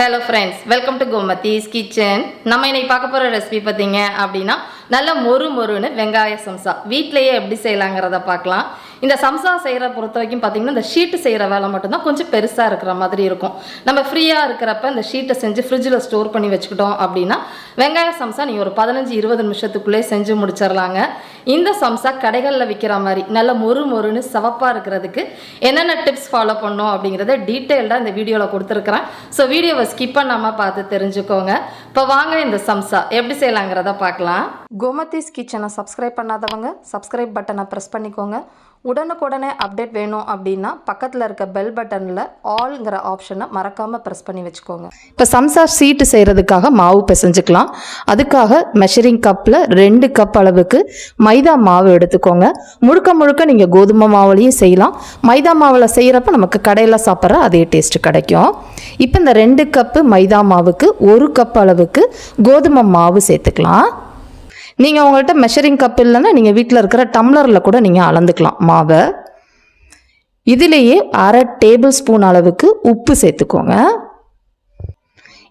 Hello friends welcome to Gomathi's kitchen நம்ம இன்னைக்கு பார்க்க போகிற ரெசிபி பார்த்தீங்க அப்படின்னா நல்ல மொறு மொறுன்னு வெங்காய சம்சா. வீட்டிலேயே எப்படி செய்யலாங்கிறத பார்க்கலாம். இந்த சம்சா செய்கிற பொறுத்த வரைக்கும் பார்த்தீங்கன்னா இந்த ஷீட்டு செய்கிற வேலை மட்டும்தான் கொஞ்சம் பெருசாக இருக்கிற மாதிரி இருக்கும். நம்ம ஃப்ரீயாக இருக்கிறப்ப இந்த ஷீட்டை செஞ்சு ஃப்ரிட்ஜில் ஸ்டோர் பண்ணி வச்சுக்கிட்டோம் அப்படின்னா வெங்காய சம்சா நீங்கள் ஒரு பதினஞ்சு இருபது நிமிஷத்துக்குள்ளே செஞ்சு முடிச்சிடலாங்க. இந்த சம்சா கடைகளில் விற்கிற மாதிரி நல்ல மொறு மொறுன்னு சிவப்பாக இருக்கிறதுக்கு என்னென்ன டிப்ஸ் ஃபாலோ பண்ணோம் அப்படிங்கிறத டீட்டெயில்டாக இந்த வீடியோவில் கொடுத்துருக்குறேன். ஸோ வீடியோவை ஸ்கிப் பண்ணாமல் பார்த்து தெரிஞ்சுக்கோங்க. இப்போ வாங்க இந்த சம்சா எப்படி செய்யலாங்கிறத பார்க்கலாம். கோமதிஸ் கிச்சனை சப்ஸ்கிரைப் பண்ணாதவங்க சப்ஸ்கிரைப் பட்டனை ப்ரெஸ் பண்ணிக்கோங்க. உடனுக்குடனே அப்டேட் வேணும் அப்படின்னா பக்கத்தில் இருக்க பெல் பட்டனில் ஆல்ங்கிற ஆப்ஷனை மறக்காமல் ப்ரெஸ் பண்ணி வச்சுக்கோங்க. இப்போ சம்சார் சீட்டு செய்கிறதுக்காக மாவு பிசைஞ்சுக்கலாம். அதுக்காக மெஷரிங் கப்பில் ரெண்டு கப் அளவுக்கு மைதா மாவு எடுத்துக்கோங்க. முழுக்க முழுக்க நீங்கள் கோதுமை மாவுலையும் செய்யலாம். மைதா மாவில் செய்கிறப்ப நமக்கு கடையில் சாப்பிட்ற அதே டேஸ்ட் கிடைக்கும். இப்போ இந்த ரெண்டு கப்பு மைதா மாவுக்கு ஒரு கப் அளவுக்கு கோதுமை மாவு சேர்த்துக்கலாம். நீங்கள் உங்கள்கிட்ட மெஷரிங் கப் இல்லைன்னா நீங்கள் வீட்டில் இருக்கிற டம்ளரில் கூட நீங்கள் அளந்துக்கலாம். மாவை. இதிலேயே அரை டேபிள் ஸ்பூன் அளவுக்கு உப்பு சேர்த்துக்கோங்க.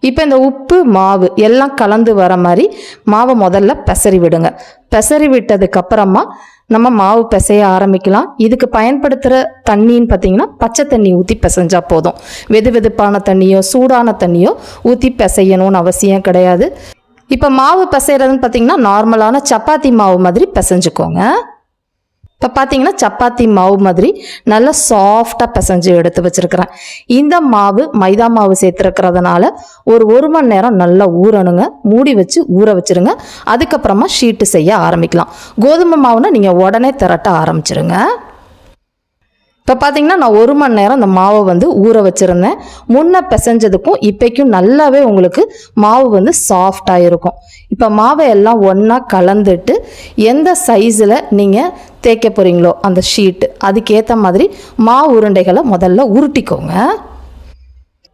இப்போ இந்த உப்பு மாவு எல்லாம் கலந்து வர மாதிரி மாவை முதல்ல பெசறி விடுங்க. பெசறி விட்டதுக்கப்புறமா நம்ம மாவு பிசைய ஆரம்பிக்கலாம். இதுக்கு பயன்படுத்துகிற தண்ணின்னு பார்த்தீங்கன்னா பச்சை தண்ணி ஊற்றி பிசைஞ்சால் போதும். வெது வெதுப்பான தண்ணியோ சூடான தண்ணியோ ஊற்றி பிசையணும்னு அவசியம் கிடையாது. இப்போ மாவு பிசைறதுன்னு பார்த்தீங்கன்னா நார்மலான சப்பாத்தி மாவு மாதிரி பிசைஞ்சுக்கோங்க. இப்போ பார்த்தீங்கன்னா சப்பாத்தி மாவு மாதிரி நல்லா சாஃப்டாக பிசைஞ்சு எடுத்து வச்சுருக்கிறேன். இந்த மாவு மைதா மாவு சேர்த்துருக்கிறதுனால ஒரு ஒரு மணி நேரம் நல்லா ஊறணுங்க. மூடி வச்சு ஊற வச்சுருங்க. அதுக்கப்புறமா ஷீட்டு செய்ய ஆரம்பிக்கலாம். கோதுமை மாவுனா நீங்கள் உடனே திரட்ட ஆரம்பிச்சிருங்க. இப்போ பார்த்தீங்கன்னா நான் ஒரு மணி நேரம் அந்த மாவை வந்து ஊற வச்சுருந்தேன். முன்ன பிசைஞ்சதுக்கும் இப்போக்கும் நல்லாவே உங்களுக்கு மாவு வந்து சாஃப்டாக இருக்கும். இப்போ மாவை எல்லாம் ஒன்றா கலந்துட்டு எந்த சைஸில் நீங்கள் தேய்க்க போகிறீங்களோ அந்த ஷீட்டு அதுக்கேற்ற மாதிரி மாவு உருண்டைகளை முதல்ல உருட்டிக்கோங்க.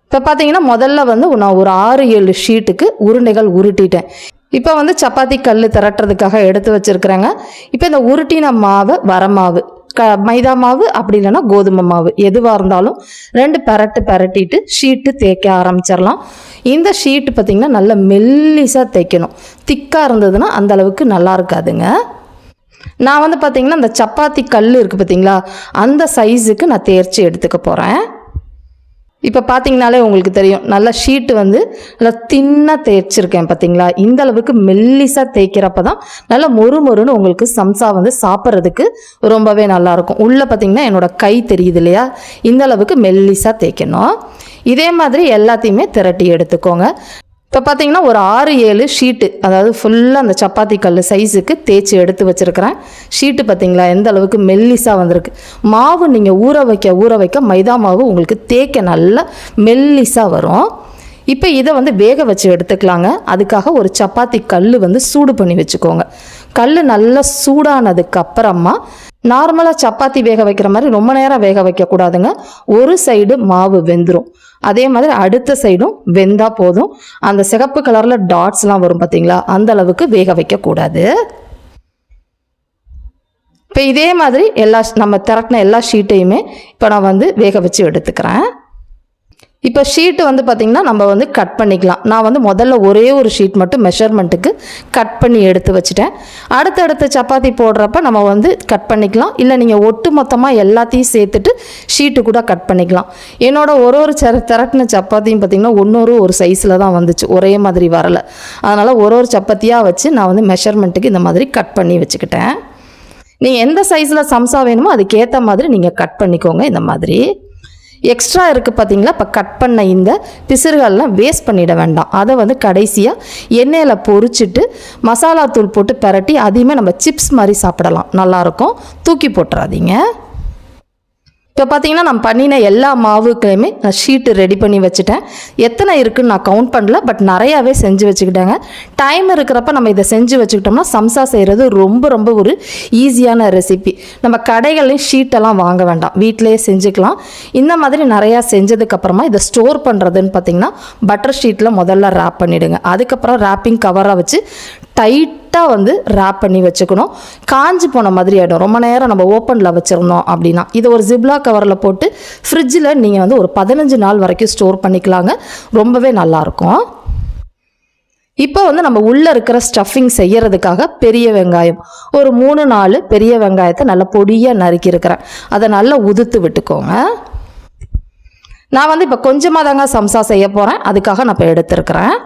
இப்போ பார்த்தீங்கன்னா முதல்ல வந்து நான் ஒரு ஆறு ஏழு ஷீட்டுக்கு உருண்டைகள் உருட்டிட்டேன். இப்போ வந்து சப்பாத்தி கல் திரட்டுறதுக்காக எடுத்து வச்சுருக்குறேங்க. இப்போ இந்த உருட்டின மாவை வரமாவு க மைதா மாவு அப்படி இல்லைன்னா கோதுமை மாவு. எதுவாக இருந்தாலும் ரெண்டு பரட்டு பரட்டிட்டு ஷீட்டு தேய்க்க ஆரம்பிச்சிடலாம். இந்த ஷீட்டு பார்த்திங்கன்னா நல்ல மெல்லிசாக தேய்க்கணும். திக்காக இருந்ததுன்னா அந்த அளவுக்கு நல்லா இருக்காதுங்க. நான் வந்து பார்த்திங்கன்னா அந்த சப்பாத்தி கல் இருக்குது பார்த்தீங்களா அந்த சைஸுக்கு நான் தேர்ச்சி எடுத்துக்க போகிறேன் இப்போ பார்த்தீங்கனாலே உங்களுக்கு தெரியும். நல்லா ஷீட்டு வந்து நல்லா தின்னாக தேய்ச்சிருக்கேன் பார்த்தீங்களா இந்த அளவுக்கு மெல்லிசாக தேய்க்கிறப்ப தான் நல்லா மொறு மொறுன்னு உங்களுக்கு சம்சா வந்து சாப்பிட்றதுக்கு ரொம்பவே நல்லாயிருக்கும். உள்ளே பார்த்தீங்கன்னா என்னோடய கை தெரியுது இல்லையா? இந்த அளவுக்கு மெல்லிசாக தேய்க்கணும். இதே மாதிரி எல்லாத்தையுமே திரட்டி எடுத்துக்கோங்க. இப்போ பார்த்தீங்கன்னா ஒரு ஆறு ஏழு ஷீட்டு அதாவது ஃபுல்லாக அந்த சப்பாத்தி கல் சைஸுக்கு தேய்ச்சி எடுத்து வச்சுருக்கிறேன். ஷீட்டு பார்த்தீங்களா எந்த அளவுக்கு மெல்லிஸாக வந்திருக்கு. மாவு நீங்கள் ஊற வைக்க ஊற வைக்க மைதா மாவு உங்களுக்கு தேய்க்க நல்லா மெல்லிஸாக வரும். இப்போ இதை வந்து வேக வச்சு எடுத்துக்கலாங்க. அதுக்காக ஒரு சப்பாத்தி கல் வந்து சூடு பண்ணி வச்சுக்கோங்க. கல் நல்லா சூடானதுக்கு அப்புறமா நார்மலாக சப்பாத்தி வேக வைக்கிற மாதிரி ரொம்ப நேரம் வேக வைக்கக்கூடாதுங்க. ஒரு சைடு மாவு வெந்துடும் அதே மாதிரி அடுத்த சைடும் வெந்தா போதும். அந்த சிகப்பு கலரில் டாட்ஸ்லாம் வரும் பார்த்தீங்களா அந்த அளவுக்கு வேக வைக்கக்கூடாது. இப்போ இதே மாதிரி எல்லா நம்ம திரட்டின எல்லா ஷீட்டையுமே இப்போ நான் வந்து வேக வச்சு எடுத்துக்கிறேன். இப்போ ஷீட்டு வந்து பார்த்திங்கன்னா நம்ம வந்து கட் பண்ணிக்கலாம். நான் வந்து முதல்ல ஒரே ஒரு ஷீட் மட்டும் மெஷர்மெண்ட்டுக்கு கட் பண்ணி எடுத்து வச்சுட்டேன். அடுத்தடுத்த சப்பாத்தி போடுறப்ப நம்ம வந்து கட் பண்ணிக்கலாம். இல்லை நீங்கள் ஒட்டு மொத்தமாக எல்லாத்தையும் சேர்த்துட்டு ஷீட்டு கூட கட் பண்ணிக்கலாம். என்னோட ஒரு ஒரு செர திரட்டின சப்பாத்தியும் பார்த்திங்கன்னா ஒன்னொரு ஒரு சைஸில் தான் வந்துச்சு. ஒரே மாதிரி வரலை. அதனால் ஒரு ஒரு சப்பாத்தியாக வச்சு நான் வந்து மெஷர்மெண்ட்டுக்கு இந்த மாதிரி கட் பண்ணி வச்சுக்கிட்டேன். நீங்கள் எந்த சைஸில் சம்சா வேணுமோ அதுக்கேற்ற மாதிரி நீங்கள் கட் பண்ணிக்கோங்க. இந்த மாதிரி. எக்ஸ்ட்ரா இருக்குது பார்த்தீங்களா இப்போ கட் பண்ண இந்த பிசுறுகள்லாம் வேஸ்ட் பண்ணிட வேண்டாம். அதை வந்து கடைசியாக எண்ணெயில் பொரிச்சிட்டு மசாலா தூள் போட்டு பரட்டி அதையுமே நம்ம சிப்ஸ் மாதிரி சாப்பிடலாம். நல்லாயிருக்கும் தூக்கி போட்டுறாதீங்க. இப்போ பார்த்தீங்கன்னா நான் பண்ணின எல்லா மாவுக்குலையுமே நான் ஷீட்டு ரெடி பண்ணி வச்சுட்டேன். எத்தனை இருக்குதுன்னு நான் கவுண்ட் பண்ணல பட் நிறையாவே செஞ்சு வச்சுக்கிட்டேங்க. டைம் இருக்கிறப்ப நம்ம இதை செஞ்சு வச்சுக்கிட்டோம்னா சம்சா செய்கிறது ரொம்ப ரொம்ப ஒரு ஈஸியான ரெசிபி நம்ம கடைகள்லையும் ஷீட்டெல்லாம் வாங்க வேண்டாம். வீட்டிலேயே செஞ்சுக்கலாம். இந்த மாதிரி நிறையா செஞ்சதுக்கப்புறமா இதை ஸ்டோர் பண்ணுறதுன்னு பார்த்தீங்கன்னா பட்டர் ஷீட்டில் முதல்ல ரேப் பண்ணிவிடுங்க அதுக்கப்புறம் ரேப்பிங் கவராக வச்சு டைட் டைட்டாக வந்து ரேப் பண்ணி வச்சுக்கணும். காஞ்சி போன மாதிரி ஆகிடும் ரொம்ப நேரம் நம்ம ஓப்பனில் வச்சுருந்தோம் அப்படின்னா. இதை ஒரு ஜிப்லா கவரில் போட்டு ஃப்ரிட்ஜில் நீங்கள் வந்து ஒரு பதினஞ்சு நாள் வரைக்கும் ஸ்டோர் பண்ணிக்கலாங்க. ரொம்பவே நல்லாயிருக்கும் இப்போ வந்து நம்ம உள்ளே இருக்கிற ஸ்டஃபிங் செய்யறதுக்காக பெரிய வெங்காயம். ஒரு மூணு நாலு பெரிய வெங்காயத்தை நல்லா பொடியாக நறுக்கி இருக்கிறேன். அதை நல்லா உதுத்து விட்டுக்கோங்க. நான் வந்து இப்போ கொஞ்சமாக தாங்க சம்சா செய்ய போகிறேன் அதுக்காக நான் இப்போ எடுத்துருக்கிறேன்.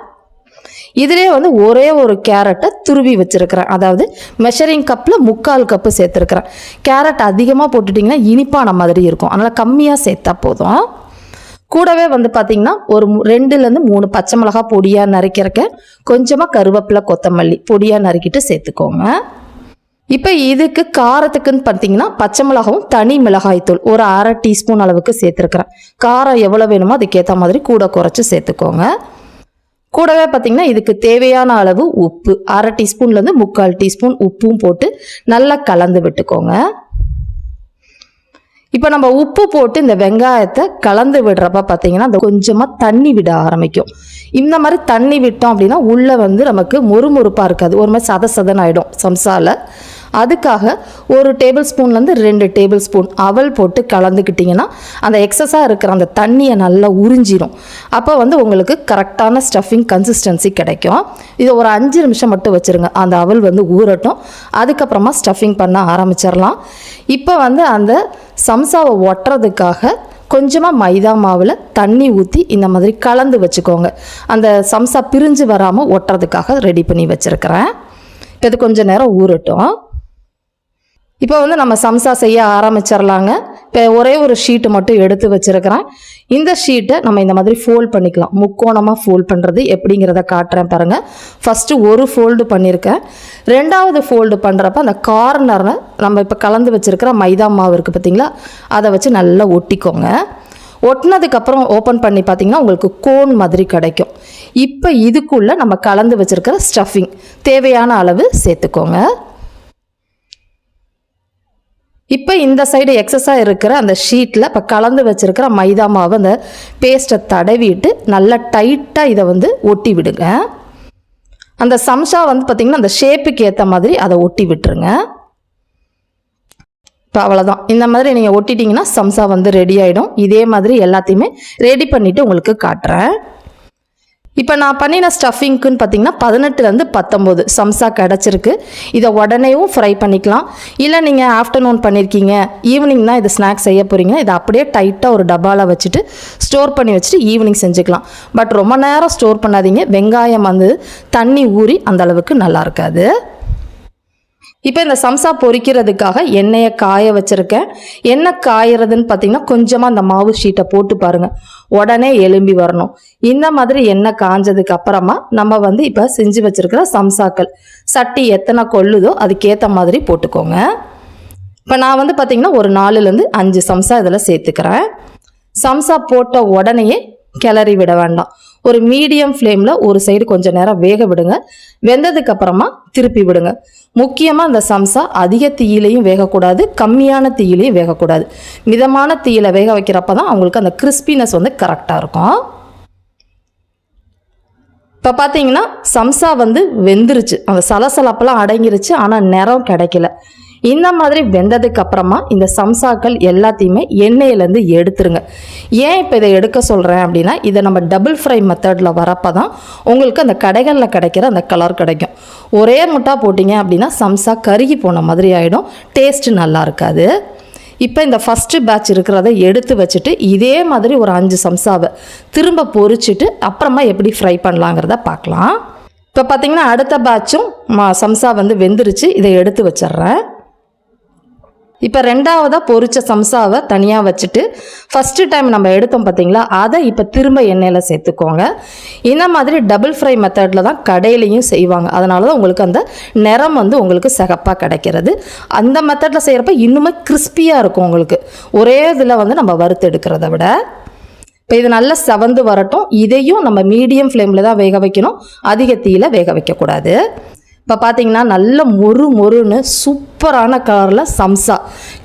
இதிலே வந்து ஒரே ஒரு கேரட்டை துருவி வச்சுருக்கிறேன். அதாவது மெஷரிங் கப்பில் முக்கால் கப்பு சேர்த்துருக்குறேன். கேரட் அதிகமாக போட்டுட்டிங்கன்னா இனிப்பான மாதிரி இருக்கும். அதனால் கம்மியாக சேர்த்தா போதும். கூடவே வந்து பார்த்திங்கன்னா ஒரு ரெண்டுலேருந்து மூணு பச்சை மிளகா பொடியாக நறுக்கிறக்க கொஞ்சமாக கருவேப்பிலை கொத்தமல்லி பொடியாக நறுக்கிட்டு சேர்த்துக்கோங்க. இப்போ இதுக்கு காரத்துக்குன்னு பார்த்தீங்கன்னா பச்சை மிளகாவும் தனி மிளகாய்த்தூள் ஒரு அரை டீஸ்பூன் அளவுக்கு சேர்த்துருக்குறேன். காரம் எவ்வளோ வேணுமோ அதுக்கேற்ற மாதிரி கூட குறைச்சி சேர்த்துக்கோங்க. கூடவே பார்த்தீங்கன்னா இதுக்கு தேவையான அளவு உப்பு. அரை டீஸ்பூன்லேருந்து முக்கால் டீஸ்பூன் உப்பும் போட்டு நல்லா கலந்து விட்டுக்கோங்க. இப்போ நம்ம உப்பு போட்டு இந்த வெங்காயத்தை கலந்து விடுறப்ப பார்த்தீங்கன்னா அந்த கொஞ்சமாக தண்ணி விட ஆரம்பிக்கும். இந்த மாதிரி தண்ணி விட்டோம் அப்படின்னா உள்ளே வந்து நமக்கு மொறுமொறுப்பாக இருக்காது. ஒரு மாதிரி சத சதன் ஆகிடும் சம்சாவில் அதுக்காக ஒரு டேபிள் ஸ்பூன்லேருந்து ரெண்டு டேபிள் ஸ்பூன் அவல் போட்டு கலந்துக்கிட்டிங்கன்னா அந்த எக்ஸஸாக இருக்கிற அந்த தண்ணியை நல்லா உறிஞ்சிரும். அப்போ வந்து உங்களுக்கு கரெக்டான ஸ்டஃபிங் கன்சிஸ்டன்சி கிடைக்கும். இதை ஒரு அஞ்சு நிமிஷம் மட்டும் வச்சுருங்க. அந்த அவல் வந்து ஊறட்டும். அதுக்கப்புறமா ஸ்டஃபிங் பண்ண ஆரம்பிச்சிடலாம். இப்போ வந்து அந்த சம்சாவை ஒட்டுறதுக்காக கொஞ்சமாக மைதா மாவில் தண்ணி ஊற்றி இந்த மாதிரி கலந்து வச்சுக்கோங்க. அந்த சம்சா பிரிஞ்சு வராமல் ஒட்டுறதுக்காக ரெடி பண்ணி வச்சுருக்கிறேன். இப்போ இது கொஞ்சம் நேரம் ஊறட்டும். இப்போ வந்து நம்ம சம்சா செய்ய ஆரம்பிச்சிடலாங்க இப்போ ஒரே ஒரு ஷீட்டு மட்டும் எடுத்து வச்சிருக்கிறேன். இந்த ஷீட்டை நம்ம இந்த மாதிரி ஃபோல்ட் பண்ணிக்கலாம். முக்கோணமாக ஃபோல்ட் பண்ணுறது எப்படிங்கிறத காட்டுறேன் பாருங்கள் ஃபஸ்ட்டு ஒரு ஃபோல்டு பண்ணியிருக்கேன் ரெண்டாவது ஃபோல்டு பண்ணுறப்ப அந்த கார்னரை நம்ம இப்போ கலந்து வச்சுருக்கிற மைதா மாவு இருக்குது பார்த்தீங்களா அதை வச்சு நல்லா ஒட்டிக்கோங்க. ஒட்டினதுக்கப்புறம் ஓப்பன் பண்ணி பார்த்தீங்கன்னா உங்களுக்கு கோன் மாதிரி கிடைக்கும். இப்போ இதுக்குள்ளே நம்ம கலந்து வச்சுருக்கிற ஸ்டஃபிங் தேவையான அளவு சேர்த்துக்கோங்க. இப்போ இந்த சைடு எக்ஸஸாக இருக்கிற அந்த ஷீட்டில் இப்போ கலந்து வச்சுருக்கிற மைதா மாவு அந்த பேஸ்ட்டை தடவிட்டு நல்லா டைட்டாக இதை வந்து ஒட்டி விடுங்க. அந்த சம்சா வந்து பார்த்திங்கன்னா அந்த ஷேப்புக்கு ஏற்ற மாதிரி அதை ஒட்டி விட்டுருங்க. இப்போ அவ்வளோதான் இந்த மாதிரி நீங்கள் ஒட்டிட்டீங்கன்னா சம்சா வந்து ரெடி ஆகிடும் இதே மாதிரி எல்லாத்தையுமே ரெடி பண்ணிவிட்டு உங்களுக்கு காட்டுறேன். இப்போ நான் பண்ணின ஸ்டஃபிங்க்குன்னு பார்த்தீங்கன்னா பதினெட்டுலேருந்து பத்தொம்போது சம்சா கிடச்சிருக்கு. இதை உடனேவும் ஃப்ரை பண்ணிக்கலாம். இல்லை நீங்கள் ஆஃப்டர்நூன் பண்ணியிருக்கீங்க ஈவினிங் தான் இது ஸ்நாக்ஸ் செய்ய போகிறீங்க இதை அப்படியே டைட்டாக ஒரு டப்பாவில் வச்சுட்டு ஸ்டோர் பண்ணி வச்சுட்டு ஈவினிங் செஞ்சுக்கலாம். பட் ரொம்ப நேரம் ஸ்டோர் பண்ணாதீங்க. வெங்காயம் வந்து தண்ணி ஊறி அந்தளவுக்கு நல்லா இருக்காது. இப்போ இந்த சம்சா பொரிக்கிறதுக்காக எண்ணெயை காய வச்சுருக்கேன். எண்ணெய் காயறதுன்னு பார்த்தீங்கன்னா கொஞ்சமாக அந்த மாவு ஷீட்டை போட்டு பாருங்கள் உடனே எலும்பி வரணும். இந்த மாதிரி எண்ணெய் காஞ்சதுக்கு அப்புறமா நம்ம வந்து இப்போ செஞ்சு வச்சுருக்கிற சம்சாக்கள். சட்டி எத்தனை கொள்ளுதோ அதுக்கேற்ற மாதிரி போட்டுக்கோங்க. இப்போ நான் வந்து பார்த்தீங்கன்னா ஒரு நாலுலேருந்து அஞ்சு சம்சா இதில் சேர்த்துக்கிறேன். சம்சா போட்ட உடனேயே கிளறி விட வேண்டாம். ஒரு மீடியம் ஃப்ளேமில் ஒரு சைடு கொஞ்சம் நேரம் வேக விடுங்க. வெந்ததுக்கு அப்புறமா திருப்பி விடுங்க. முக்கியமாக அந்த சம்சா அதிக தீயிலையும் வேகக்கூடாது கம்மியான தீயிலையும் வேகக்கூடாது. மிதமான தீயில வேக வைக்கிறப்ப தான் அவங்களுக்கு அந்த கிறிஸ்பினஸ் வந்து கரெக்டாக இருக்கும். இப்போ பார்த்தீங்கன்னா சம்சா வந்து வெந்துருச்சு. அந்த சலசலப்பெல்லாம் அடங்கிருச்சு ஆனால் நிறம் கிடைக்கல. இந்த மாதிரி வெந்ததுக்கு அப்புறமா இந்த சம்சாக்கள் எல்லாத்தையுமே எண்ணெயிலேருந்து எடுத்துருங்க. ஏன் இப்போ இதை எடுக்க சொல்கிறேன் அப்படின்னா இதை நம்ம டபுள் ஃப்ரை மெத்தடில் வரப்போ தான் உங்களுக்கு அந்த கடைகளில் கிடைக்கிற அந்த கலர் கிடைக்கும். ஒரே முட்டா போட்டிங்க அப்படின்னா சம்சா கருகி போன மாதிரி ஆகிடும் டேஸ்ட்டு நல்லா இருக்காது. இப்போ இந்த ஃபஸ்ட்டு பேட்ச் இருக்கிறத எடுத்து வச்சுட்டு இதே மாதிரி ஒரு அஞ்சு சம்சாவை திரும்ப பொறிச்சிட்டு அப்புறமா எப்படி ஃப்ரை பண்ணலாங்கிறத பார்க்கலாம். இப்போ பார்த்தீங்கன்னா அடுத்த பேட்சும் சம்சா வந்து வெந்துருச்சு. இதை எடுத்து வச்சிடுறேன். இப்போ ரெண்டாவதாக பொரிச்ச சம்சாவை தனியாக வச்சுட்டு ஃபஸ்ட்டு டைம் நம்ம எடுத்தோம் பார்த்தீங்களா அதை இப்போ திரும்ப எண்ணெயில் சேர்த்துக்கோங்க. இந்த மாதிரி டபுள் ஃப்ரை மெத்தடில் தான் கடையிலையும் செய்வாங்க. அதனால தான் உங்களுக்கு அந்த நிறம் வந்து உங்களுக்கு சிகப்பாக கிடைக்கிறது. அந்த மெத்தடில் செய்கிறப்ப இன்னுமே கிறிஸ்பியாக இருக்கும் உங்களுக்கு. ஒரே இதில் வந்து நம்ம வறுத்து எடுக்கிறத விட. இப்போ இது நல்லா செவந்து வரட்டும். இதையும் நம்ம மீடியம் ஃப்ளேமில் தான் வேக வைக்கணும். அதிக தீயில் வேக வைக்கக்கூடாது. இப்போ பார்த்தீங்கன்னா நல்ல மொறு மொறுன்னு சூப் சூப்பரான கலரில் சம்சா.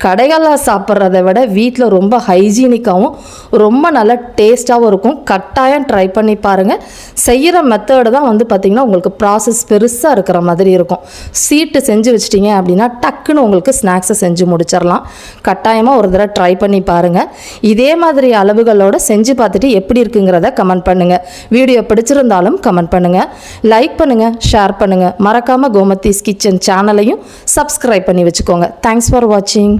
கடைகளில் சாப்பிட்றத விட வீட்டில் ரொம்ப ஹைஜீனிக்காகவும் ரொம்ப நல்ல டேஸ்ட்டாகவும் இருக்கும். கட்டாயம் ட்ரை பண்ணி பாருங்கள் செய்கிற மெத்தடு தான் வந்து பார்த்திங்கன்னா உங்களுக்கு ப்ராசஸ் பெருசாக இருக்கிற மாதிரி இருக்கும். சீட்டு செஞ்சு வச்சிட்டிங்க அப்படின்னா டக்குன்னு உங்களுக்கு ஸ்நாக்ஸை செஞ்சு முடிச்சிடலாம். கட்டாயமாக ஒரு தடவை ட்ரை பண்ணி பாருங்கள் இதே மாதிரி அளவுகளோட செஞ்சு பார்த்துட்டு எப்படி இருக்குங்கிறத கமெண்ட் பண்ணுங்கள் வீடியோ பிடிச்சிருந்தாலும் கமெண்ட் பண்ணுங்கள் லைக் பண்ணுங்கள் ஷேர் பண்ணுங்கள் மறக்காமல் கோமத்தீஸ் கிச்சன் சேனலையும் சப்ஸ்கிரைப் பண்ணி வச்சுக்கோங்க. தேங்க்ஸ் ஃபார் வாட்சிங்